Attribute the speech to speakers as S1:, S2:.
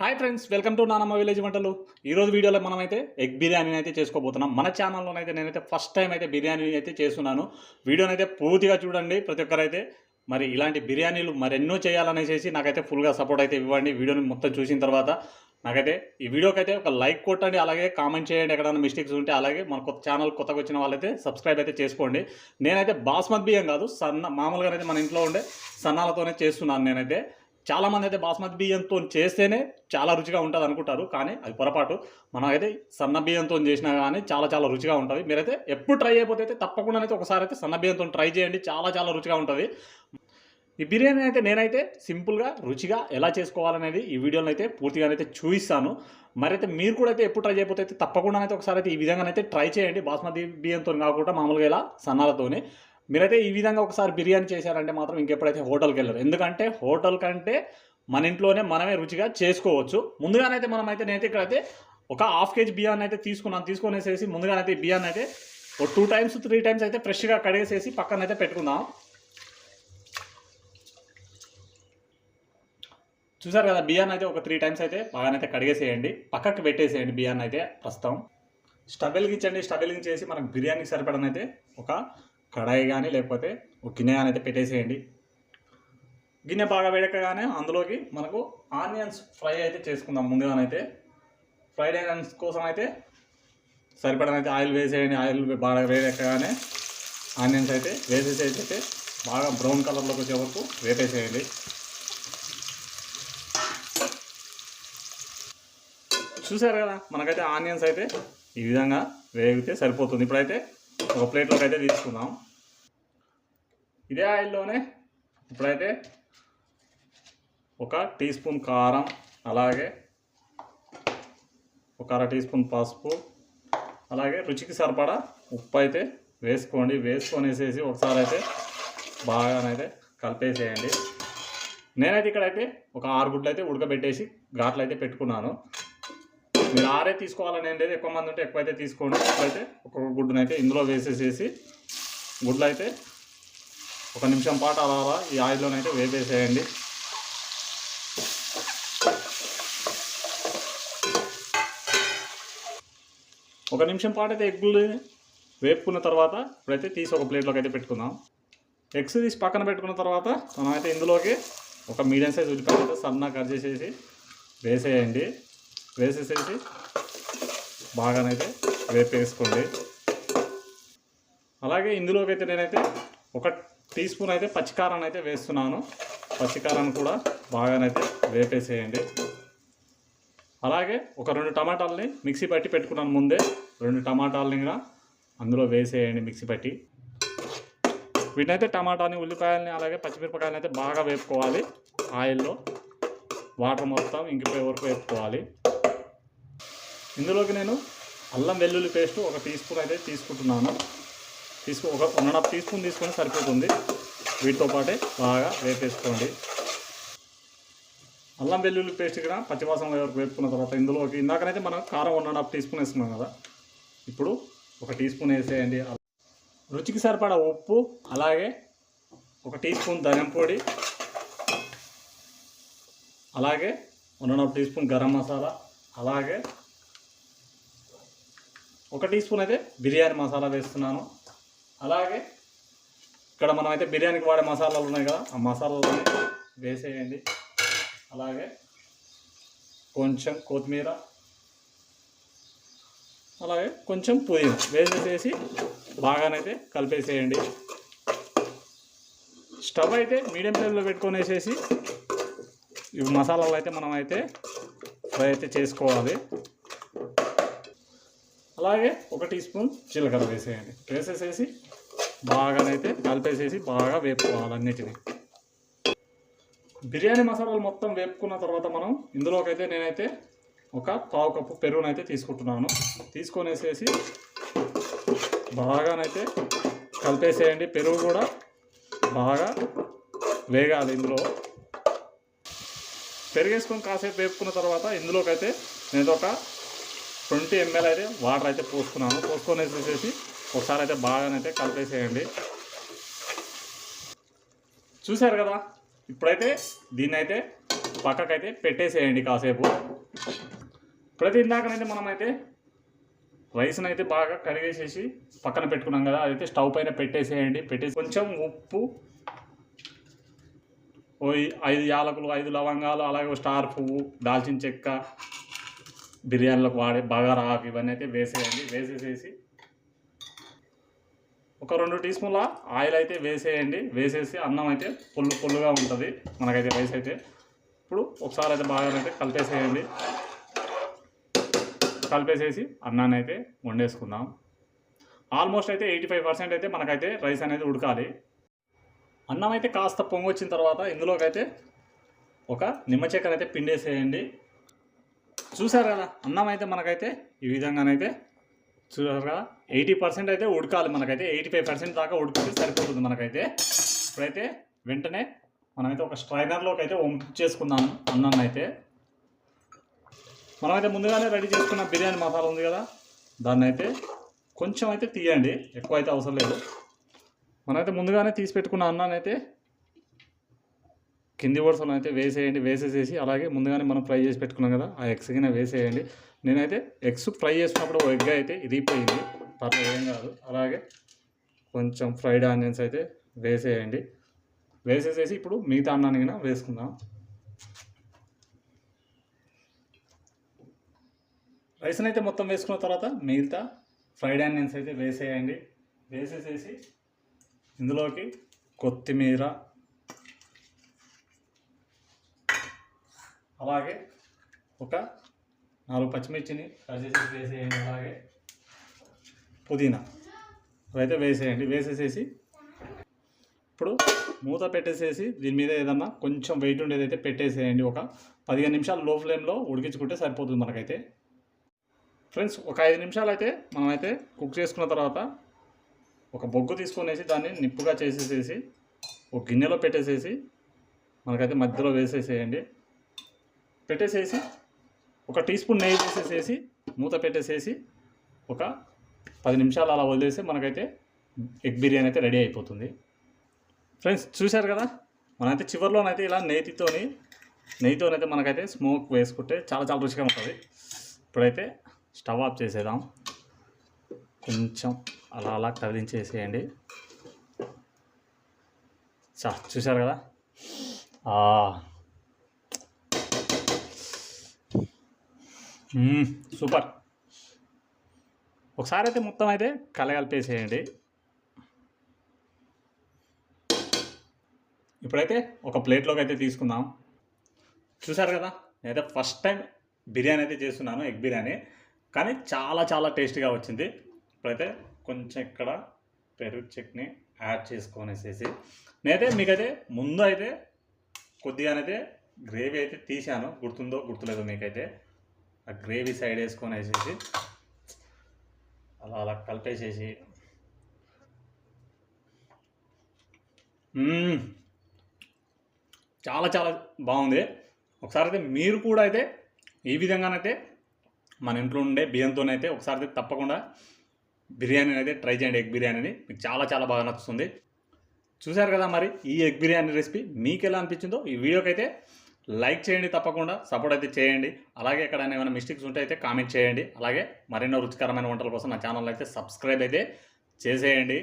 S1: Hi friends welcome to నానమ్మ village వంటలు. ఈరోజు వీడియోలో మనమైతే ఎగ్ బిర్యానీని అయితే చేసుకోబోతున్నాం. మన ఛానల్లోనైతే నేనైతే ఫస్ట్ టైం అయితే బిర్యానీ అయితే చేస్తున్నాను. వీడియోని అయితే పూర్తిగా చూడండి ప్రతి ఒక్కరైతే. మరి ఇలాంటి బిర్యానీలు మరెన్నో చేయాలనేసి నాకైతే ఫుల్గా సపోర్ట్ అయితే ఇవ్వండి. వీడియోని మొత్తం చూసిన తర్వాత నాకైతే ఈ వీడియోకి అయితే ఒక లైక్ కొట్టండి అలాగే కామెంట్ చేయండి ఎక్కడైనా మిస్టేక్స్ ఉంటే అలాగే మన కొత్త ఛానల్ కొత్తగా వచ్చిన వాళ్ళైతే సబ్స్క్రైబ్ అయితే చేసుకోండి. నేనైతే బాస్మతి బియ్యం కాదు సన్న మామూలుగా అయితే మన ఇంట్లో ఉండే సన్నాలతోనే చేస్తున్నాను నేనైతే. చాలామంది అయితే బాస్మతి బియ్యంతో చేస్తేనే చాలా రుచిగా ఉంటుంది అనుకుంటారు కానీ అది పొరపాటు. మనమైతే సన్న బియ్యంతో చేసినా కానీ చాలా చాలా రుచిగా ఉంటుంది. మీరైతే ఎప్పుడు ట్రై అయిపోతే అయితే తప్పకుండా అయితే ఒకసారి అయితే సన్న బియ్యంతో ట్రై చేయండి చాలా చాలా రుచిగా ఉంటుంది. ఈ బిర్యానీ అయితే నేనైతే సింపుల్గా రుచిగా ఎలా చేసుకోవాలనేది ఈ వీడియోలో అయితే పూర్తిగా అయితే చూపిస్తాను. మరైతే మీరు కూడా అయితే ఎప్పుడు ట్రై చేయకపోతే అయితే తప్పకుండా అయితే ఒకసారి అయితే ఈ విధంగా అయితే ట్రై చేయండి. బాస్మతి బియ్యంతో కాకుండా మామూలుగా ఇలా సన్నాలతోనే. మీరైతే ఈ విధంగా ఒకసారి బిర్యానీ చేశారంటే మాత్రం ఇంకెప్పుడైతే హోటల్కి వెళ్ళరు. ఎందుకంటే హోటల్ కంటే మన ఇంట్లోనే మనమే రుచిగా చేసుకోవచ్చు. ముందుగానైతే మనం అయితే నేనైతే ఇక్కడైతే ఒక హాఫ్ కేజీ బియ్యాన్ని అయితే తీసుకున్నాను. తీసుకునేసేసి ముందుగానైతే బియ్యాన్ని అయితే ఒక టూ టైమ్స్ త్రీ టైమ్స్ అయితే ఫ్రెష్గా కడిగేసేసి పక్కన అయితే పెట్టుకుందాం. చూసారు కదా బియ్యాన్ని అయితే ఒక త్రీ టైమ్స్ అయితే బాగానైతే కడిగేసేయండి. పక్కకు పెట్టేసేయండి బియ్యాన్ని అయితే ప్రస్తుతం. స్టవ్ వెలిగించండి స్టవ్ వెలిగించేసి మనకు బిర్యానీకి సరిపడనైతే ఒక కడాయి కానీ లేకపోతే ఒక గిన్నె కానీ అయితే పెట్టేసేయండి. గిన్నె బాగా వేడకగానే అందులోకి మనకు ఆనియన్స్ ఫ్రై అయితే చేసుకుందాం ముందుగానైతే ఫ్రైడ్ ఆనియన్స్ కోసం అయితే సరిపడనైతే ఆయిల్ వేసేయండి. ఆయిల్ బాగా వేడెక్కగానే ఆనియన్స్ అయితే వేసేసి అయితే బాగా బ్రౌన్ కలర్లోకి వచ్చే వరకు వేపేసేయండి. చూసారు కదా మనకైతే ఆనియన్స్ అయితే ఈ విధంగా వేగితే సరిపోతుంది. ఇప్పుడైతే ఒక ప్లేట్లోకి అయితే తీసుకుందాం. ఇదే ఆయిల్లోనే ఇప్పుడైతే ఒక టీ స్పూన్ కారం అలాగే ఒక అర టీ స్పూన్ పసుపు అలాగే రుచికి సరిపడా ఉప్పు అయితే వేసుకోండి. వేసుకొని వేసేసి ఒకసారి అయితే బాగానైతే కలిపేసేయండి. నేనైతే ఇక్కడైతే ఒక ఆరు గుడ్లు అయితే ఉడకబెట్టేసి ఘాట్లు అయితే పెట్టుకున్నాను. మీరు ఆరే తీసుకోవాలని ఏం లేదు. ఎక్కువ మంది ఉంటే ఎక్కువైతే తీసుకోండి. ఎక్కువైతే ఒక్కొక్క గుడ్డునైతే ఇందులో వేసేసేసి గుడ్లు అయితే ఒక నిమిషం పాటు అలా అలా ఈ ఆయిల్లోనైతే వేపేసేయండి. ఒక నిమిషం పాటు అయితే ఎగ్గులు వేపుకున్న తర్వాత ఇప్పుడైతే తీసి ఒక ప్లేట్లోకి అయితే పెట్టుకుందాం. ఎగ్స్ తీసి పక్కన పెట్టుకున్న తర్వాత మనమైతే ఇందులోకి ఒక మీడియం సైజ్ ఉల్లిపాయ అయితే సన్నగా కట్ చేసేసి వేసేయండి. వేసేసేసి బాగానైతే వేపేసుకోండి. అలాగే ఇందులోకి అయితే నేనైతే ఒక టీ స్పూన్ అయితే పచ్చికారాన్ని అయితే వేస్తున్నాను. పచ్చికారాన్ని కూడా బాగానైతే వేపేసేయండి. అలాగే ఒక రెండు టమాటాలని మిక్సీ పట్టి పెట్టుకున్నాను ముందే. రెండు టమాటాలని కూడా అందులో వేసేయండి మిక్సీ పట్టి. వీటినైతే టమాటాని ఉల్లిపాయలని అలాగే పచ్చిమిరపకాయలని అయితే బాగా వేపుకోవాలి. ఆయిల్లో వాటర్ మొత్తం ఇంకిపోయే వరకు వేపుకోవాలి. ఇందులోకి నేను అల్లం వెల్లుల్లి పేస్ట్ ఒక టీ స్పూన్ అయితే తీసుకుంటున్నాను. తీసుకో ఒక one and half teaspoon తీసుకొని సరిపోతుంది. వీటితో పాటే బాగా వేపేసుకోండి. అల్లం వెల్లుల్లి పేస్ట్ కూడా పచ్చివాసం వరకు వేపుకున్న తర్వాత ఇందులోకి ఇందాకనైతే మనం కారం one and half teaspoon వేసుకున్నాం కదా. ఇప్పుడు ఒక టీ స్పూన్ వేసేయండి. రుచికి సరిపడా ఉప్పు అలాగే ఒక టీ స్పూన్ ధనియం పొడి అలాగే one and half teaspoon garam masala అలాగే ఒక టీ స్పూన్ అయితే బిర్యానీ మసాలా వేస్తున్నాను. అలాగే ఇక్కడ మనం అయితే బిర్యానీకి వాడే మసాలాలు ఉన్నాయి కదా ఆ మసాలాలు వేసేయండి. అలాగే కొంచెం కొత్తిమీర అలాగే కొంచెం పుదీనా వేసేసేసి బాగానైతే కలిపేసేయండి. స్టవ్ అయితే మీడియం ఫ్లేమ్లో పెట్టుకొని వేసేసి ఇవి మసాలాలు అయితే మనం అయితే ఫ్రై అయితే చేసుకోవాలి. అలాగే ఒక టీ స్పూన్ జీలకర్ర వేసేయండి. వేసేసేసి బాగానైతే కలిపేసేసి బాగా వేపుకోవాలి అన్నిటిని. బిర్యానీ మసాలాలు మొత్తం వేపుకున్న తర్వాత మనం ఇందులోకైతే నేనైతే ఒక పావు కప్పు పెరుగునైతే తీసుకుంటున్నాను. తీసుకొనేసేసి బాగానైతే కలిపేసేయండి. పెరుగు కూడా బాగా వేగాలి ఇందులో. పెరిగేసుకొని కాసేపు వేపుకున్న తర్వాత ఇందులోకైతే నేను ఒక ట్వంటీ ఎంఎల్ అయితే వాటర్ అయితే పోసుకున్నాను. పోసుకొని వేసేసి ఒకసారి అయితే బాగానైతే కలిపేసేయండి. చూశారు కదా? ఇప్పుడైతే దీన్ని అయితే పక్కకైతే పెట్టేసేయండి కాసేపు. ఇప్పుడైతే ఇందాకనైతే మనమైతే రైస్ని అయితే బాగా కడిగేసేసి పక్కన పెట్టుకున్నాం కదా అదైతే స్టవ్ పైన పెట్టేసేయండి. పెట్టేసి కొంచెం ఉప్పు ఓ ఐదు యాలకులు ఐదు లవంగాలు అలాగే స్టార్ పువ్వు దాల్చిన చెక్క బిర్యానీలకు వాడే బగారా ఆకు ఇవన్నీ అయితే వేసేయండి. వేసేసేసి ఒక రెండు టీ స్పూన్ల ఆయిల్ అయితే వేసేయండి. వేసేసి అన్నం అయితే పొల్లు పొల్లుగా ఉంటుంది. మనకైతే రైస్ అయితే ఇప్పుడు ఒకసారి అయితే బాగా అయితే కలిపేసేయండి. కలిపేసేసి అన్నాన్ని అయితే వండేసుకుందాం. ఆల్మోస్ట్ అయితే ఎయిటీ ఫైవ్ పర్సెంట్ అయితే మనకైతే రైస్ అనేది ఉడకాలి. అన్నం అయితే కాస్త పొంగు వచ్చిన తర్వాత ఇందులోకైతే ఒక నిమ్మ చెక్కనైతే పిండేసేయండి. చూసారు కదా అన్నం అయితే మనకైతే ఈ విధంగానైతే చూసారు ఎయిటీ పర్సెంట్ అయితే ఉడకాలి మనకైతే. ఎయిటీ ఫైవ్ పర్సెంట్ దాకా ఉడికితే సరిపోతుంది మనకైతే. ఇప్పుడైతే వెంటనే మనమైతే ఒక స్ట్రైనర్లోకి అయితే వంపించేసుకుందాం అన్నాన్ని అయితే మనమైతే ముందుగానే రెడీ చేసుకున్న బిర్యానీ మసాలా ఉంది కదా. దాన్ని అయితే కొంచెం అయితే తీయండి. ఎక్కువ అయితే అవసరం లేదు. మనమైతే ముందుగానే తీసి పెట్టుకున్న అన్నాన్ని అయితే కింది వరుసలో అయితే వేసేయండి. వేసేసేసి అలాగే ముందుగానే మనం ఫ్రై చేసి పెట్టుకున్నాం కదా. ఆ ఎగ్స్ కింద వేసేయండి. నేనైతే ఎగ్స్ ఫ్రై చేసినప్పుడు ఓ ఎగ్ అయితే ఇరిగిపోయింది. పర్లేదు ఏం కాదు. అలాగే కొంచెం ఫ్రైడ్ ఆనియన్స్ అయితే వేసేయండి. వేసేసేసి ఇప్పుడు మిగతా అన్నాన్ని కూడా వేసుకుందాం. రైస్ని అయితే మొత్తం వేసుకున్న తర్వాత మిగతా ఫ్రైడ్ ఆనియన్స్ అయితే వేసేయండి. వేసేసేసి ఇందులోకి కొత్తిమీర అలాగే ఒక నాలుగు పచ్చిమిర్చిని కట్ వేసేయండి అలాగే. పుదీనా. అవైతే వేసేయండి. వేసేసేసి ఇప్పుడు మూత పెట్టేసేసి దీని మీద ఏదన్నా కొంచెం వెయిట్ ఉండేదైతే పెట్టేసేయండి. ఒక పదిహేను నిమిషాలు లో ఫ్లేమ్లో ఉడికించుకుంటే సరిపోతుంది మనకైతే. ఫ్రెండ్స్ ఒక ఐదు నిమిషాలు అయితే మనమైతే కుక్ చేసుకున్న తర్వాత ఒక బొగ్గు తీసుకునేసి దాన్ని నిప్పుగా చేసేసేసి ఒక గిన్నెలో పెట్టేసేసి మనకైతే మధ్యలో వేసేసేయండి. పెట్టేసేసి ఒక టీ స్పూన్ నెయ్యి వేసేసేసి మూత పెట్టేసేసి ఒక పది నిమిషాలు అలా వదిలేసి మనకైతే ఎగ్ బిర్యానీ అయితే రెడీ అయిపోతుంది. ఫ్రెండ్స్ చూశారు కదా? మనమైతే చివరిలోనైతే ఇలా నెయ్యితోని నెయ్యితోనైతే మనకైతే స్మోక్ వేసుకుంటే చాలా చాలా రుచిగా ఉంటుంది. ఇప్పుడైతే స్టవ్ ఆఫ్ చేసేద్దాం. కొంచెం అలా అలా కదిలించేసేయండి. చా చూశారు కదా ఆ. మ్మ్, సూపర్. ఒకసారి అయితే మొత్తం అయితే కలగలిపేసేయండి ఇప్పుడైతే ఒక ప్లేట్లోకి అయితే తీసుకుందాం. చూసారు కదా నేనైతే ఫస్ట్ టైం బిర్యానీ అయితే చేస్తున్నాను ఎగ్ బిర్యానీ. కానీ చాలా చాలా టేస్టీగా వచ్చింది. ఇప్పుడైతే కొంచెం ఇక్కడ పెరుగు చట్నీ యాడ్ చేసుకొనేసేసి. నేనైతే మీకైతే ముందు అయితే కొద్దిగానైతే గ్రేవీ అయితే తీసాను గుర్తుందో గుర్తులేదో మీకైతే. ఆ గ్రేవీ సైడ్ వేసుకొని వేసేసి అలా అలా కలిపేసేసి. చాలా చాలా బాగుంది. ఒకసారి అయితే మీరు కూడా అయితే ఈ విధంగానైతే మన ఇంట్లో ఉండే బియ్యంతోనైతే ఒకసారి అయితే తప్పకుండా బిర్యానీ అయితే ట్రై చేయండి ఎగ్ బిర్యానీని మీకు చాలా చాలా బాగా నచ్చుతుంది. చూశారు కదా మరి ఈ ఎగ్ బిర్యానీ రెసిపీ మీకు ఎలా అనిపించిందో ఈ వీడియోకి అయితే లైక్ చేయండి తప్పకుండా సపోర్ట్ అయితే చేయండి. అలాగే ఎక్కడైనా ఏమైనా మిస్టేక్స్ ఉంటే అయితే కామెంట్ చేయండి. అలాగే మరెన్నో రుచికరమైన వంటల కోసం నా ఛానల్ అయితే సబ్స్క్రైబ్ అయితే చేసేయండి.